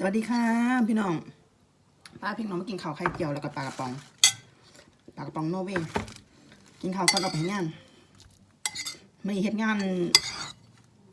สวัสดีค่ะพี่น้องป้าพี่น้องมากินข้าวไข่เจียวแล้วก็ปลากระป๋องปลากระป๋องโนเวย์กินข้าวก่อนเราไปเฮ็ดงานมันเห็ดงาน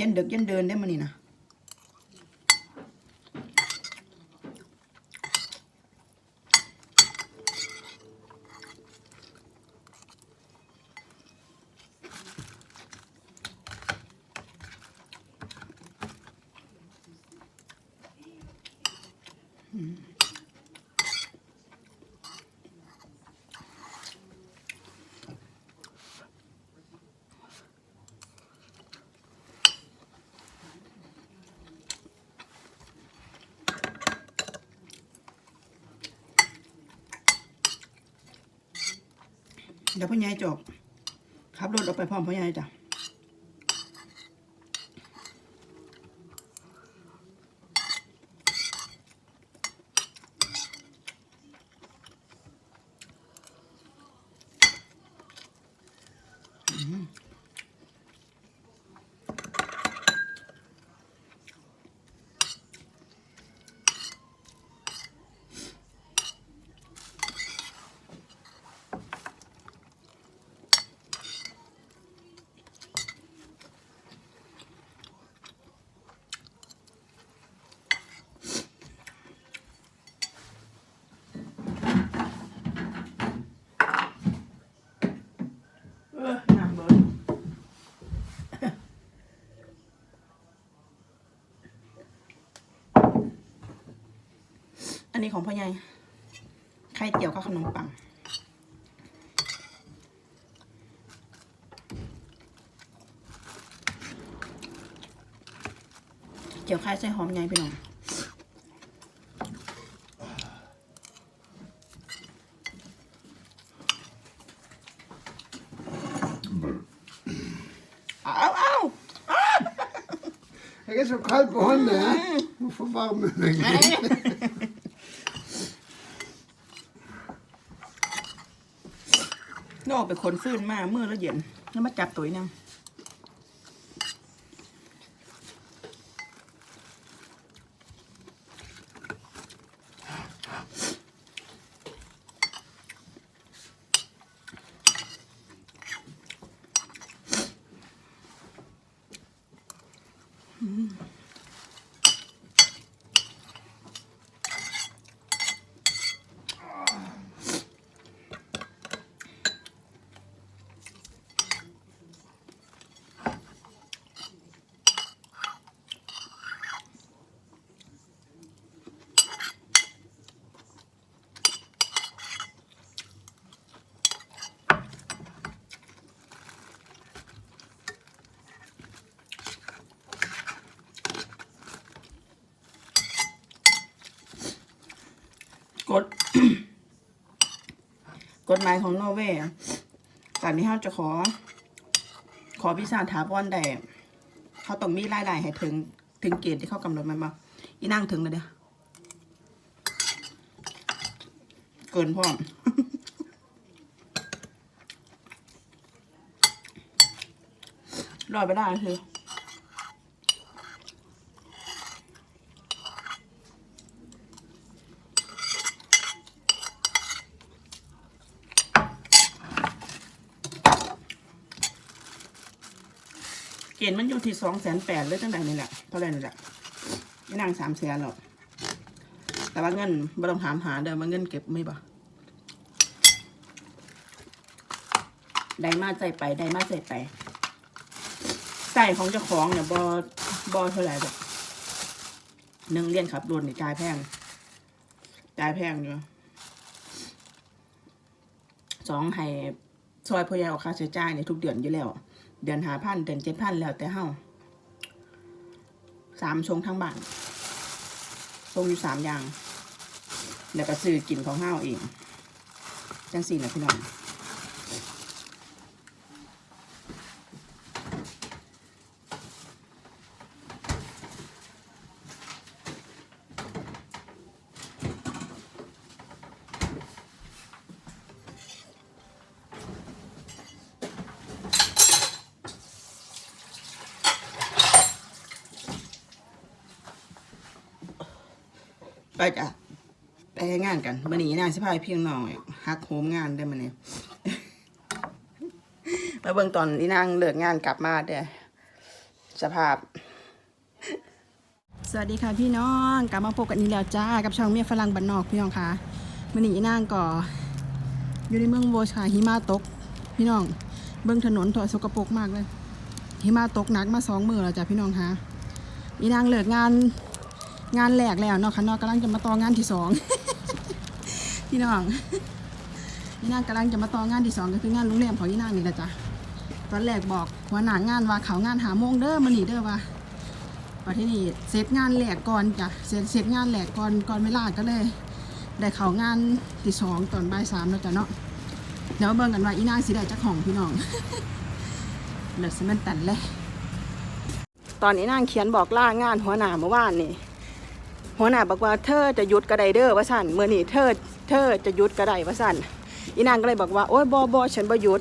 ยันเดึกยันเดินได้มานี่นะ เดี๋ยวพ่อใหญ่จบขับรถออกไปพร้อมพ่อใหญ่จ้ะเออน้ำเบิร์ อันนี้ของพ่อใหญ่ไข่เจียวกับขนมปังเจียวไข่ใส่หอมใหญ่พี่น้องเอาเอา Jeg er så kald på hånden, ja. Hvorfor varme meg? โน่เป็นคนฟื้นมาเมื่อแล้วเย็นแล้วมาจับตุ๋ยนังกฎ ก ฎหมายของนอร์เวย์การที่เขาจะขอ ขอวีซ่าถาวรได้เขาต้องมีรายได้ให้ถึงถึงเกณฑ์ที่เขากำหนดมันมาอีนั่งถึงเลยเด้อเกินพร้อมรอดไปได้คือ ณฑ์มันอยู่ที่สองแสนแปดเลยตั้งแต่นี่แหละเท่าไรนี่แหละไม่นั่งสามแสนหรอกแต่ว่าเงินไม่ต้องถามหาเดิมว่าเงินเก็บไม่บ่ได้มาใจไปได้มาใจไปใส่ของเจ้าของเนี่ยบอบอเท่าไหร่แบบหนึ่งเรียนขับรถนี่จ่ายแพงจ่ายแพงอยู่สองให้ ซอยพยาออกค่าใช้จ่ายในทุกเดือนอยู่แล้ว เดือนหาพันเดือนเจ็ดพันแล้วแต่เฮาสามชงทั้งบ้านชงอยู่สามอย่าง แล้วก็ซื้อกินของเฮาเองจังสี่นะพี่น้อง ไปจ้ะไปให้งานกันบันนี้นางสิพายพี่น้องฮักโฮมงานได้มันเนี่ยมาเบิ่งตอนที่นางเลิกงานกลับมาเด้อสภาพ สวัสดีค่ะพี่น้องกลับมาพบกันอีกแล้วจ้ากับช่องเมียฝรั่งบ้านนอกพี่น้องค่ะมันนี้นางก่ออยู่ในเมืองโวชาหิมะตก พี่น้องเบิ่งถนนถอยสกปรกมากเลยหิมะตกหนักมาสองมือแล้วจ้ะพี่น้องค่ะอีนางเลิกงาน งานแรกแล้วเนาะค่ะเนาะกำลังจะมาต่องานที่สองพี่น้องอีนางกำลังจะมาต่องานที่สองก็คืองานโรงแรมของอีนางนี่แหละจ้ะตอนแรกบอกหัวหน้างานว่าเขางานหาโมงเด้อมันนี่เด้อว่าประเทศนี้เสร็จงานแหลกก่อนจ้ะเสร็จเสร็จงานแหลกก่อนก่อนเวลาก็เลย ได้เขางานที่สองตอนบ่ายสามแล้วจ้ะเนาะเดี๋ยวเบิ่งกันว่าอีนางสิได้จักของพี่น้องเหลือสมันตันเลยตอนนี้นางเขียนบอกล่างานหัวหน้าเมื่อวานนี่ หัวหน้าบอกว่าเธอจะหยุดกระไดเด้อว่าสั่นเมื่อนี่เธอเธอจะหยุดกระไดว่าสั่นอีนางก็เลยบอกว่าโอ้ยบอบอฉันบ่หยุด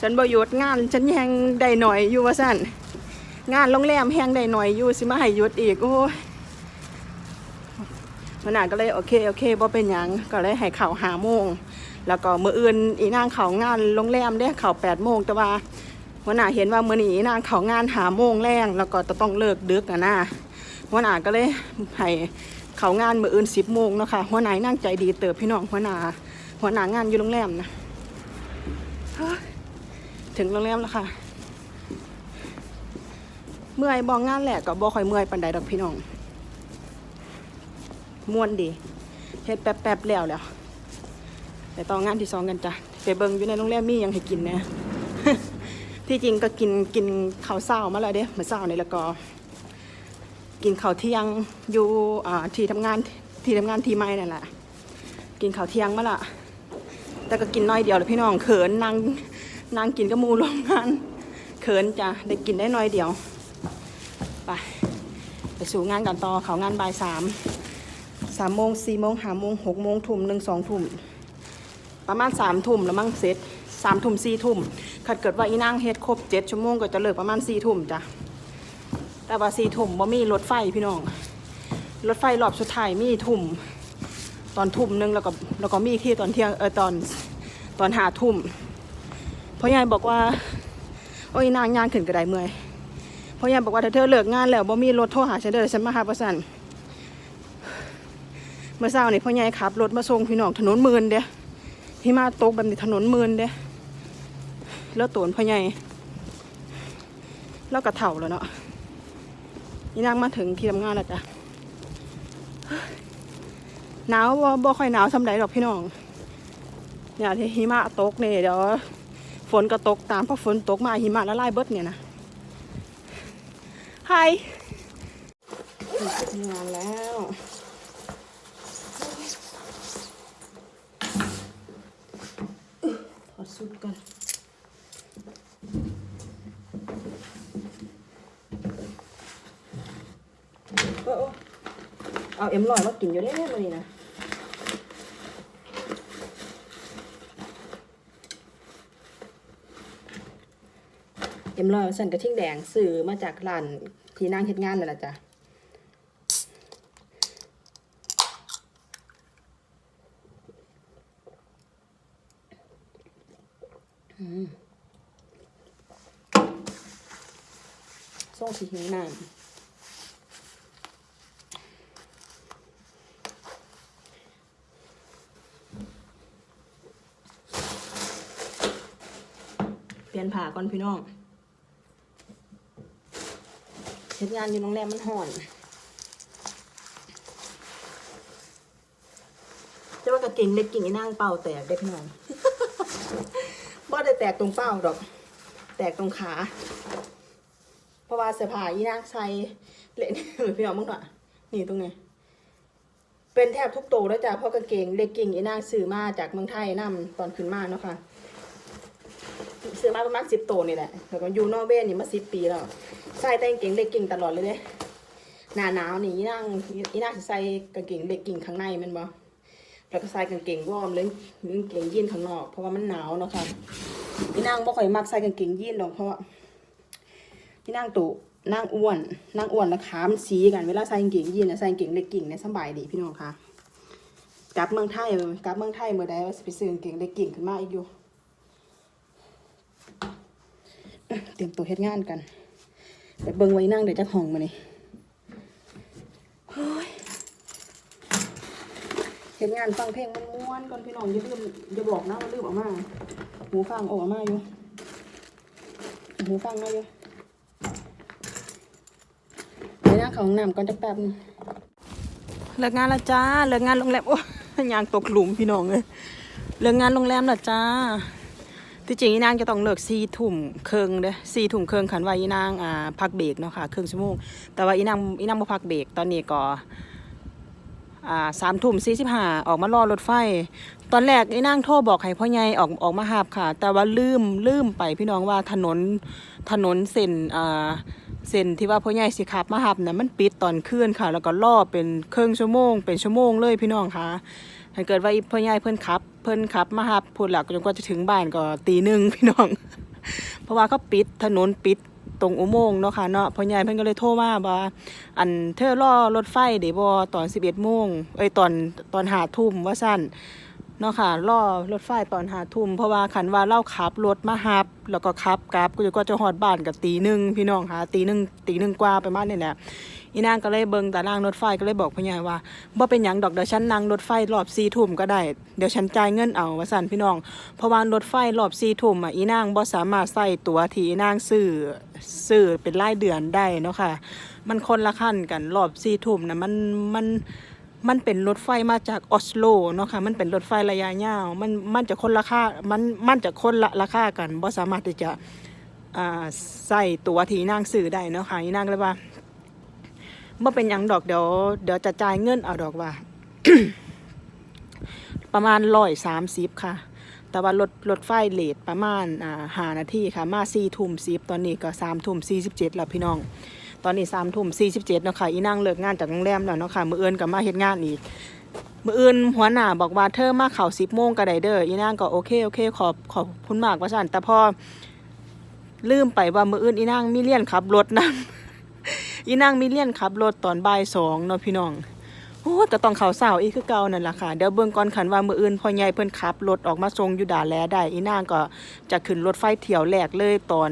ฉันบ่หยุดงานฉันยังได้หน่อยอยู่ว่าสั่นงานโรงแรมแห้งได้หน่อยอยู่สิมาให้หยุดอีกโอ้ยมันนาก็เลยโอเคโอเคบ่เป็นหยังก็เลยให้เข่าหาโมงแล้วก็มื้ออื่นอีนางเขางานโรงแรมเด้เข่าแปดโมงแต่ว่าหัวหน้าเห็นว่ามื้อนี้อีนางเขางานหาโมงแรงแล้วก็จะต้องเลิกดึกอะนะ หัวหน้าก็เลยให้เขางานมื้ออื่นสิบโมงเนาะค่ะหัวหน้านั่งใจดีเติบพี่น้องหัวหน้าหัวหน้างานอยู่โรงแรมนะถึงโรงแรมแล้วค่ะ เมื่อยบองงานแหละก็บ่ค่อยเมื่อยปานใดดอกพี่น้องม่วนดีเฮ็ดแป๊บๆแล้วแล้วไปต่องานที่สองกันจ้ะไปเบิ่งอยู่ในโรงแรมมียังให้กินนะที่จริงก็กินกินข้าวเช้ามาแล้วเด้มื้อเช้าในล้วก็ กินข้าวเที่ยงอยู่อ่าที่ทำงานที่ทำงานที่ใหม่นั่นแหละกินข้าวเที่ยงมาละแต่ก็กินน้อยเดียวเลยพี่น้องเขินนางนางกินกับหมูรวมงานเขินจ้ะได้กินได้น้อยเดียวไปไปสู่งานกันต่อเขางานบ่ายสามสามโมงสี่โมงห้าโมงหกโมงทุ่มหนึ่งสองทุ่มประมาณสามทุ่มแล้วมั้งเสร็จสามทุ่มสี่ทุ่มขัดเกิดว่าอีนางเฮ็ดครบเจ็ดชั่วโมงก็จะเลิกประมาณสี่ทุ่มจ้ะ แต่ว่าสี่ทุ่มบ่มีรถไฟพี่น้อง รถไฟรอบสุดท้ายมีทุ่มตอนทุ่มหนึงแล้วก็แล้วก็มีที่ตอนเที่ยงเออตอนตอนหาทุ่มเพราะยายบอกว่า โอ้ยนางยางขึ้นกระไดเมื่อยเพราะยายบอกว่าถ้าเธอเลิกงานแล้วบ่มีรถโทรหาฉันเด้อฉันมาหาประสันเมื่อเช้านี่พ่อใหญ่ขับรถมาส่งพี่น้องถนนมื่นเด้ที่มาตกแบบนี้ถนนมื่นเด้แล้วตูนพ่อใหญ่แล้วกระเถ่าแล้วเนาะ นี่นางมาถึงที่ทำงานแล้วจ้ะหนาวบ่บ่ค่อยหนาวสำใดหรอกพี่น้องเนี่ยที่หิมะตกเนี่ยเดี๋ยวฝนก็ตกตามเพราะฝนตกมาหิมะละลายเบิดเนี่ยนะไฮทำงานแล้วถอดสุดก่อนเออๆ เอาเอ็มลอยมากินอยู่ได้ไหมนี่นะเอ็มลอยสันกระทิ่งแดงซื้อมาจากร้านที่นั่งเฮ็ดงานนั่นแหละจ้ะส่งสีหิวน้ำ ปลี่ยนผ้าก่อนพี่น้องเฮ็ดงานอยู่โรงแรมมันห่อนจะว่ากระเก่งเล็กกิ่งไอ้นางเป่าแตกได้พี่น้องบ่ได้แตกตรงเป้าดอก แตกตรงขา เพราะว่าเสื้อผ้าอีนางใส่เละหรือพี่น้องมึงหน่อยนี่ตรงนี้เป็นแทบทุกโตแล้วจ้ะเพราะกางเกงเล็กกิ่งอีนางซื้อมาจากเมืองไทยนํตอนขึ้นมาเนาะค่ะ ซื้อมาประมาณสิบตัวนี่แหละแล้วก็อยู่นอร์เวย์นี่มาสิบปีแล้วใส่แต่งเกงเล็กกิ่งตลอดเลยเด้หนาหนาวนี่อีนางอีน่างสิใส่กางเกงเล็กกิ่งข้างในมันบ่แล้วก็ใส่กางเกงวอร์มเลยหรือกางเกงยีนข้างนอก เพราะว่ามันหนาวเนาะค่ะพี่นางบ่ค่อยมักใส่กางเกงยีนหรอกเพราะว่าพี่นางตุนางอ้วนนางอ้วนแล้วขามันสีกันเวลาใส่กางเกงยีนน่ะใส่กางเกงเล็กกิ่งเนี่ยสบายดีพี่น้องค่ะกลับเมืองไทยกลับเมืองไทยเมื่อใดว่าสิไปซื้อกางเกงเล็กกิ่งขึ้นมาอีกอยู่ เตรียมตัวเฮ็ดงานกันไปเบิ่งไว้นั่งเดี๋ยวจะห้องมานี่เฮ้ยเฮ็ดงานฟังเพลงม้วนๆก่อนพี่น้องอย่าลืมอย่าบอกนะว่าลืมออกมาหูฟังออกมาอยู่หูฟังมาอยู่ไปนั่งของน้ำก่อนจะแป๊บนึงเลิกงานแล้วจ้าเลิกงานโรงแรมโอ้ยยางตกหลุมพี่น้องเลยเลิกงานโรงแรมแล้วจ้า ที่จริงอีนางจะต้องเลิกสี่ทุ่มครึ่งเด้สี่ทุ่มครึ่งขันว่าอีนางอ่าพักเบรกเนาะค่ะครึ่งชั่วโมงแต่ว่าอีนางอีนางบ่พักเบรกตอนนี้ก็อ่าสามทุ่มสี่สิบห้าออกมารอรถไฟ ตอนแรกอีนางโทรบอกให้พ่อใหญ่ออกออกมาหาบค่ะ แต่ว่าลืมลืมไปพี่น้องว่าถนนถนนเส้นอ่าเส้นที่ว่าพ่อใหญ่สิขับมาหับน่ะมันปิดตอนเคลื่อนค่ะ แล้วก็รอเป็นครึ่งชั่วโมง เป็นชั่วโมงเลยพี่น้องค่ะถ้าเกิดว่าพ่อใหญ่เพิ่นขับ เพิ่นขับมาหับพูดหลักจนกว่าจะถึงบ้านก็ตีหนึ่งพี่น้อง เพราะว่าเขาปิดถนนปิดตรงอุโมงค์เนาะค่ะเนาะพ่อใหญ่เพิ่นก็เลยโทรมาว่าอันเธอรอรถไฟเดี๋ยวบอตอนสิบเอ็ดโมงเอ้ยตอนตอนหาทุ่มว่าสั้น เนาะค่ะรอรถไฟตอน5ทุ่มเพราะว่าคันว่าเราขับรถมาหับ แล้วก็ขับกลับก็จะฮอดบ้านก็ตีหนึ่งพี่น้องค่ะตีหนึ่งตีหนึ่งกว่าปมาณนี้แหละอีนางก็เลยเบิ่งตารางรถไฟก็เลยบอกพ่อใหญ่ว่าบ่เป็นหยังดอกเดี๋ยวฉันนั่งรถไฟรอบ4ทุ่มก็ได้เดี๋ยวฉันจ่ายเงินเอาว่าสั่นพี่น้องเพราะว่ารถไฟรอบ4ทุ่มอะอีนางบ่สามารถใส่ตั๋วที่อีนางซื้อซื้อเป็นรายเดือนได้เนาะค่ะ มันคนละขั้นกันรอบ4ทุ่มนะมันมัน มันเป็นรถไฟมาจากออสโลเนาะค่ะ มันเป็นรถไฟระยะยาว มันมันจะคนราคา มันมันจะคนละราคากันบ่สามารถที่จะอ่าใส่ตัวที่อีนางซื้อได้เนาะค่ะอีนางเลยว่าเมื่อเป็นยังดอกเดี๋ยวเดี๋ยวจะจ่ายเงินเอาดอกว่า ประมาณร้อยสามสิบค่ะ แต่ว่ารถรถไฟเลทประมาณอ่าหานาทีค่ะ มาสี่ทุ่มสิบตอนนี้ก็สามทุ่มสี่สิบเจ็ดแล้วพี่น้อง ตอนนี้สามทุ่มสี่สิบเจ็ดเนาะค่ะอีนั่งเลิกงานจากโรงแรมแล้วเนาะค่ะมือเอินกับมาเฮ็ดงานอีกมืออื่นหัวหน้าบอกว่าเธอมาเข่าสิบโมงก็ไดเด้ออีนั่งก็โอเคโอเคขอบขอบคุณมากว่าสันแต่พอลืมไปว่ามืออื่นอีนั่งมีเลี่ยนขับรถนะอีนางมีเลี่ยนขับรถตอนบ่ายสองเนาะพี่น้องโอ้ก็ต้องเขาเสาวอีกคือเก่านั่นล่ะค่ะเดี๋ยวเบิ่งก่อนขันว่ามืออื่นพอใหญ่เพิ่นขับรถออกมาทรงอยู่ด่าแลได้อีนางก็จะขึ้นรถไฟเที่ยวแรกเลยตอน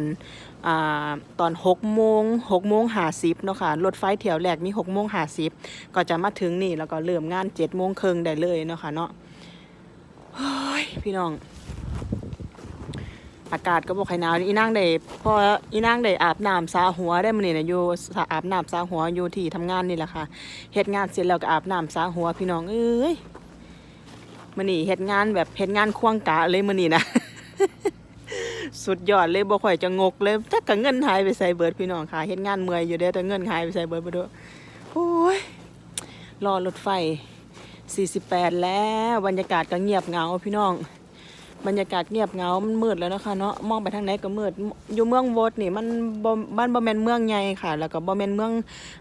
ตอนหกโมงหกโมงห้าสิบเนาะค่ะรถไฟเที่ยวแรกมีหกโมงห้าสิบก็จะมาถึงนี่แล้วก็เริ่มงานเจ็ดโมงครึ่งได้เลยเนาะค่ะเนาะเฮ้ยพี่น้อง อากาศก็บอกให้หนาวอีนางได้พออีนางได้อาบน้ำสาหัวได้มื้อนี้นะอยู่อาบน้ำสาหัวอยู่ที่ทำงานนี่แหละค่ะเฮ็ดงานเสร็จแล้วก็อาบน้ำสาหัวพี่น้องเอ้ยมื้อนี้เฮ็ดงานแบบเฮ็ดงานควงกะเลยมื้อนี้นะ สุดยอดเลยบ่ค่อยจะงกเลยจักก็เงินหายไปใส่เบิดพี่น้องค่ะเฮ็ดงานเมื่อยอยู่เด้แต่เงินหายไปใส่เบิดบ่ด้อโอ้ยรอรถไฟ 48 แล้วบรรยากาศก็เงียบเหงาพี่น้อง บรรยากาศเงียบเงา มันมืดแล้วนะคะเนาะ มองไปทางไหนก็มืด อยู่เมืองโวดนี่มันบ่บ้านบ่แมนเมืองใหญ่ค่ะ แล้วก็บ่แมนเมือง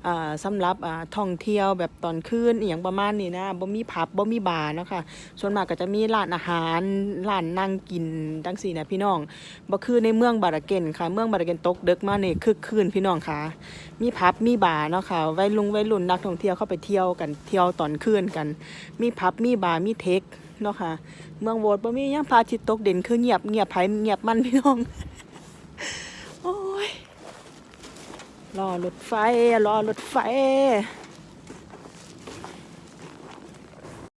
อ่าสำหรับอ่าท่องเที่ยวแบบตอนคืนอหย่างประมาณนี้นะบ่มีผับบ่มีบาร์เนาะค่ะ ส่วนมากก็จะมีร้านอาหารร้านนั่งกินจังซี่นะพี่น้อง บ่คือในเมืองบาราเกนค่ะ เมืองบาราเกนตกดึกมานี่คึกคืนพี่น้องค่ะ มีผับมีบาร์เนาะค่ะ วัยรุ่นวัยรุ่นนักท่องเที่ยวเข้าไปเที่ยวกัน เที่ยวตอนคืนกัน มีผับมีบาร์มีเทค เนาะค่ะ เมืองโวดบ่มียังพาทิตตกเด่นคือเงียบเงียบไผเงียบมันพี่น้อง โอ้ยรอรถไฟรอรถไฟ